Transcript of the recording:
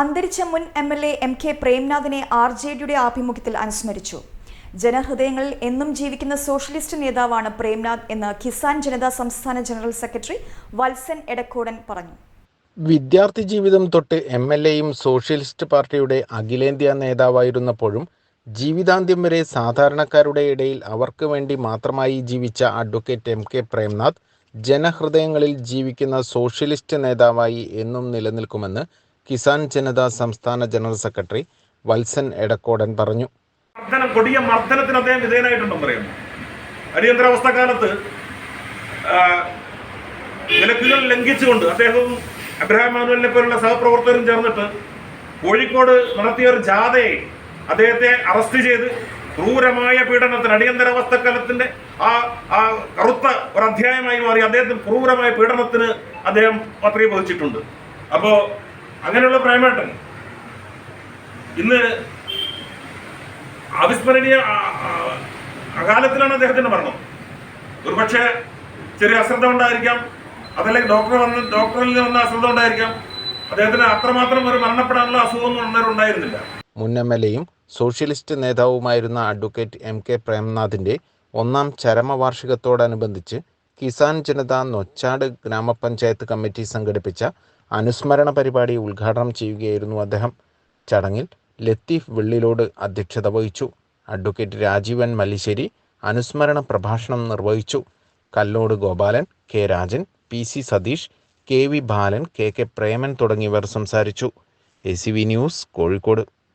അന്തരിച്ച മുൻ M L A M K പ്രേംനാഥിനെ R J ഡിയുടെ ആഭിമുഖ്യത്തിൽ അനുസ്മരിച്ചു. ജനഹൃദയങ്ങളിൽ എന്നും ജീവിക്കുന്ന സോഷ്യലിസ്റ്റ് നേതാവാണ് പ്രേംനാഥ് എന്ന് കിസാൻ ജനതാ സംസ്ഥാന ജനറൽ സെക്രട്ടറി വത്സൻ എടക്കോടൻ പറഞ്ഞു. വിദ്യാർത്ഥി ജീവിതം തൊട്ട് എം എൽ എയും സോഷ്യലിസ്റ്റ് പാർട്ടിയുടെ അഖിലേന്ത്യാ നേതാവായിരുന്നപ്പോഴും ജീവിതാന്ത്യം വരെ സാധാരണക്കാരുടെ ഇടയിൽ അവർക്ക് വേണ്ടി മാത്രമായി ജീവിച്ച അഡ്വക്കേറ്റ് എം കെ പ്രേംനാഥ് ജനഹൃദയങ്ങളിൽ ജീവിക്കുന്ന സോഷ്യലിസ്റ്റ് നേതാവായി എന്നും നിലനിൽക്കുമെന്ന് കിസാൻ ജനത സംസ്ഥാന ജനറൽ സെക്രട്ടറി വത്സൻ എടക്കോടൻ പറഞ്ഞു. കൊടിയ മർദ്ദനത്തിന് അദ്ദേഹം വിധേയനായിട്ടുണ്ടെന്ന് പറയുന്നു. അടിയന്തരാവസ്ഥ കാലത്ത് വിലക്കുകൾ ലംഘിച്ചുകൊണ്ട് അദ്ദേഹവും അബ്രഹാം മാനുവലിനെ പോലുള്ള സഹപ്രവർത്തകരും ചേർന്നിട്ട് കോഴിക്കോട് നടത്തിയ ഒരു ജാഥയെ അദ്ദേഹത്തെ അറസ്റ്റ് ചെയ്ത് ക്രൂരമായ പീഡനത്തിന് അടിയന്തരാവസ്ഥ കാലത്തിന്റെ ആ ആ കറുത്ത ഒരു അധ്യായമായി മാറി അദ്ദേഹത്തിന് ക്രൂരമായ പീഡനത്തിന് അദ്ദേഹം പത്രിക വഹിച്ചിട്ടുണ്ട് അപ്പോ അങ്ങനെയുള്ള പ്രേമേട്ടൻ. ഇന്ന് അവിസ്മരണീയ അകാലത്തിലാണ് അദ്ദേഹത്തിന്റെ മരണം. ഒരുപക്ഷെ ചെറിയ അശ്രദ്ധ ഉണ്ടായിരിക്കാം അതല്ലെങ്കിൽ ഡോക്ടർ വന്ന് ഡോക്ടറിൽ നിന്ന് വന്ന അശ്രദ്ധ ഉണ്ടായിരിക്കാം. അദ്ദേഹത്തിന് അത്രമാത്രം ഒരു മരണപ്പെടാനുള്ള അസുഖമൊന്നും ഉണ്ടായിരുന്നില്ല. മുൻ എം എൽ എയും സോഷ്യലിസ്റ്റ് നേതാവുമായിരുന്ന അഡ്വക്കേറ്റ് എം കെ പ്രേംനാഥിന്റെ ഒന്നാം ചരമവാർഷികത്തോടനുബന്ധിച്ച് കിസാൻ ജനത നൊച്ചാട് ഗ്രാമപഞ്ചായത്ത് കമ്മിറ്റി സംഘടിപ്പിച്ച അനുസ്മരണ പരിപാടി ഉദ്ഘാടനം ചെയ്യുകയായിരുന്നു അദ്ദേഹം. ചടങ്ങിൽ ലത്തീഫ് വെള്ളിലോട് അധ്യക്ഷത വഹിച്ചു. അഡ്വക്കേറ്റ് രാജീവൻ മല്ലിശ്ശേരി അനുസ്മരണ പ്രഭാഷണം നിർവഹിച്ചു. Kallod Gopalan K Rajan P C Satheesh K V Balan K K Preman തുടങ്ങിയവർ സംസാരിച്ചു. A C V news Kozhikode.